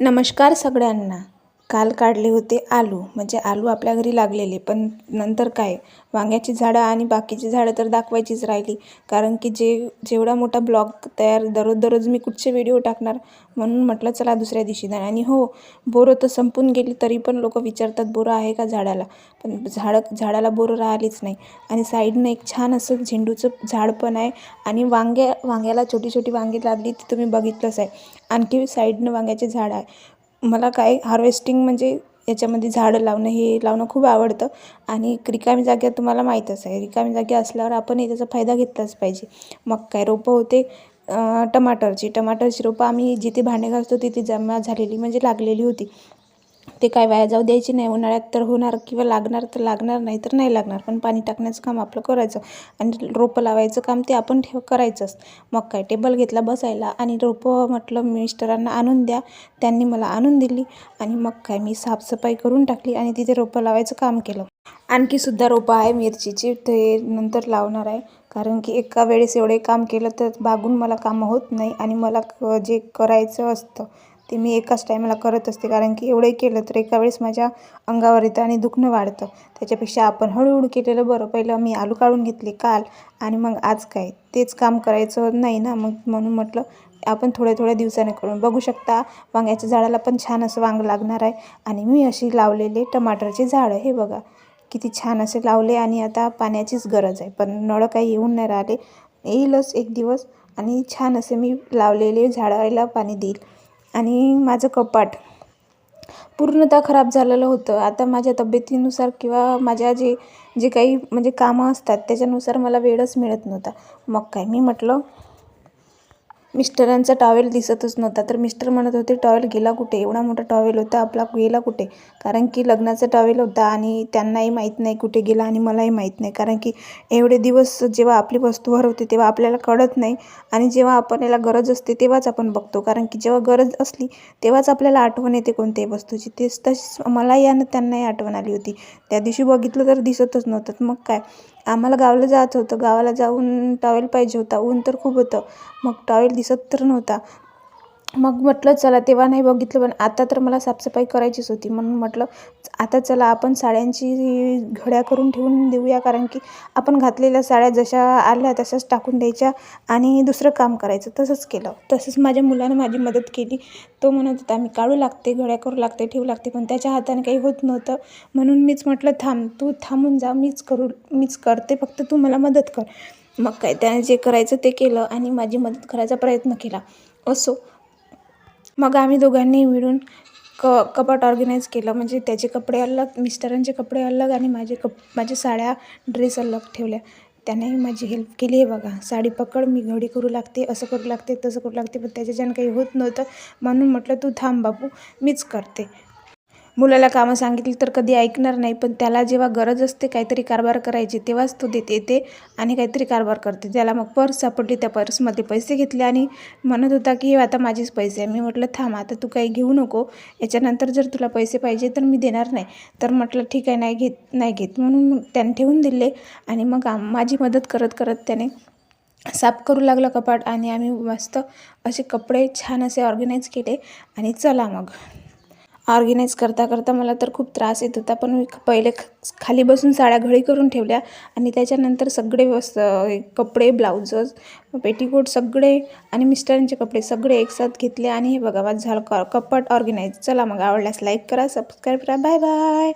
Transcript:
नमस्कार सगळ्यांना. काल काढले होते आलू. म्हणजे आलू आपल्या घरी लागलेले. पण नंतर काय? वांग्याची झाडं आणि बाकीची झाडं तर दाखवायचीच राहिली. कारण की जे जेवढा मोठा ब्लॉग तयार दररोज दररोज मी कुठचे व्हिडिओ टाकणार? म्हणून म्हटलं चला दुसऱ्या दिवशी जाणार. आणि हो बोरं तर संपून गेली तरी पण लोक विचारतात बोरं आहे का झाडाला? पण झाडं झाडाला बोरं राहिलीच नाही. आणि साईडनं एक छान असं झेंडूचं झाड पण आहे. आणि वांग्या वांग्याला छोटी छोटी वांगी लागली ती तुम्ही बघितलंच आहे. आणखी साईडनं वांग्याचे झाड आहे. मला काय हार्वेस्टिंग म्हणजे याच्यामध्ये झाडं लावणं हे लावणं खूप आवडतं. आणि रिकामी जागा तुम्हाला माहीतच आहे रिकामी जागा असल्यावर आपणही त्याचा फायदा घेतलाच पाहिजे. मग काय रोपं होते टमाटरची. टमाटरची रोपं आम्ही जिथे भांडे घालतो तिथे जमा झालेली म्हणजे लागलेली होती. ते काय वाया जाऊ द्यायची नाही. उन्हाळ्यात तर होणार किंवा लागणार तर लागणार नाही तर नाही लागणार. पण पाणी टाकण्याचं काम आपलं करायचं आणि रोपं लावायचं काम ते आपण ठेव करायचंच. मग काय? टेबल घेतला बसायला आणि रोपं म्हटलं मिस्टरांना आणून द्या. त्यांनी मला आणून दिली आणि मग काय? मी साफसफाई करून टाकली आणि तिथे रोपं लावायचं काम केलं. आणखीसुद्धा रोपं आहे. मिरचीची ते नंतर लावणार आहे. कारण की एका वेळेस एवढे काम केलं तर बागून मला कामं होत नाही आणि मला क जे करायचं असतं ते मी एकाच टायमाला करत असते. कारण की एवढंही केलं तर एका वेळेस माझ्या अंगावर येतं आणि दुखणं वाढतं. त्याच्यापेक्षा आपण हळूहळू केलेलं बरं. पहिलं मी आलू काढून घेतले काल आणि मग आज काय? तेच काम करायचं नाही ना? मग म्हणून म्हटलं आपण थोड्या थोड्या दिवसाने करून बघू शकता. वांग्याच्या झाडाला पण छान असं वांग लागणार आहे. आणि मी अशी लावलेले टमाटरचे झाडं. हे बघा किती छान असे लावले आणि आता पाण्याचीच गरज आहे. पण नळं काही येऊन नाही राहिले. येईलच एक दिवस आणि छान असे मी लावलेले झाडाला पाणी देईल. आणि माझं कपाट पूर्णतः खराब झालेलं होतं. आता माझ्या तब्येतीनुसार किंवा माझ्या जे जे काही म्हणजे कामं असतात त्याच्यानुसार मला वेळच मिळत नव्हता. मग काय मी म्हटलं मिस्टरांचा टॉवेल दिसतच नव्हता. तर मिस्टर म्हणत होते टॉवेल गेला कुठे? एवढा मोठा टॉवेल होता आपला गेला कुठे? कारण की लग्नाचा टॉवेल होता आणि त्यांनाही माहीत नाही कुठे गेला आणि मलाही माहीत नाही. कारण की एवढे दिवस जेव्हा आपली वस्तू हरवते तेव्हा आपल्याला कळत नाही. आणि जेव्हा आपण याला गरज असते तेव्हाच आपण बघतो. कारण की जेव्हा गरज असली तेव्हाच आपल्याला आठवण येते कोणत्याही वस्तूची. तेच तशीच मलाही आणि त्यांनाही आठवण आली होती. त्या दिवशी बघितलं तर दिसतच नव्हतं. मग काय? आम्हाला गावाला जायचं होतं. गावाला जाऊन टॉवेल पाहिजे होता. ऊन तर खूप होतं. मग टॉवेल दिसत तर नव्हता. मग म्हटलं चला तेव्हा नाही बघितलं पण आता तर मला साफसफाई करायचीच होती. म्हणून म्हटलं आता चला आपण साड्यांची घड्या करून ठेवून देऊया कारण की आपण घातलेल्या साड्या जशा आल्या तशाच टाकून द्यायच्या आणि दुसरं काम करायचं. तसंच केलं. तसंच माझ्या मुलानं माझी मदत केली. तो म्हणत होता मी काढू लागते घड्या करू लागते ठेवू लागते पण त्याच्या हाताने काही होत नव्हतं. म्हणून मीच म्हटलं थांब तू थांबून जा मीच करू मीच करते फक्त तू मला मदत कर. मग काय त्याने जे करायचं ते केलं आणि माझी मदत करायचा प्रयत्न केला. असो. मग आम्ही दोघांनी मिळून क कपाट ऑर्गनाईज केलं. म्हणजे त्याचे कपडे अलग मिस्टरांचे कपडे अलग आणि माझे कप माझ्या साड्या ड्रेस अलग ठेवल्या. त्यानेही माझी हेल्प केली आहे बघा. साडी पकड मी घडी करू लागते असं करू लागते तसं करू लागते पण त्याच्याच्यानं काही होत नव्हतं. म्हणून म्हटलं तू थांब बापू मीच करते. मुलाला कामं सांगितली तर कधी ऐकणार नाही पण त्याला जेव्हा गरज असते काहीतरी कारभार करायची तेव्हाच तो देते येते आणि काहीतरी कारभार करते. त्याला मग पर्स सापडली त्या पर्समध्ये पैसे घेतले आणि म्हणत होता की आता माझेच पैसे आहे. मी म्हटलं थांब आता तू काही घेऊ नको. याच्यानंतर जर तुला पैसे पाहिजे तर मी देणार नाही. तर म्हटलं ठीक आहे नाही घेत नाही घेत. म्हणून त्याने ठेवून दिले आणि मग माझी मदत करत करत त्याने साफ करू लागलं कपाट आणि आम्ही मस्त असे कपडे छान असे ऑर्गनाईज केले आणि चला मग. ऑर्गनाईज करता करता मला तर खूप त्रास येत होता. पण मी पहिले खाली बसून साड्या घडी करून ठेवल्या आणि त्याच्यानंतर सगळे वस्त कपडे ब्लाउजस पेटीकोट सगळे आणि मिस्टरांचे कपडे सगळे एकसाथ घेतले. आणि हे बघा माझं झालं कपट ऑर्गनाईज चला मग आवडल्यास लाईक करा सबस्क्राईब करा. Bye bye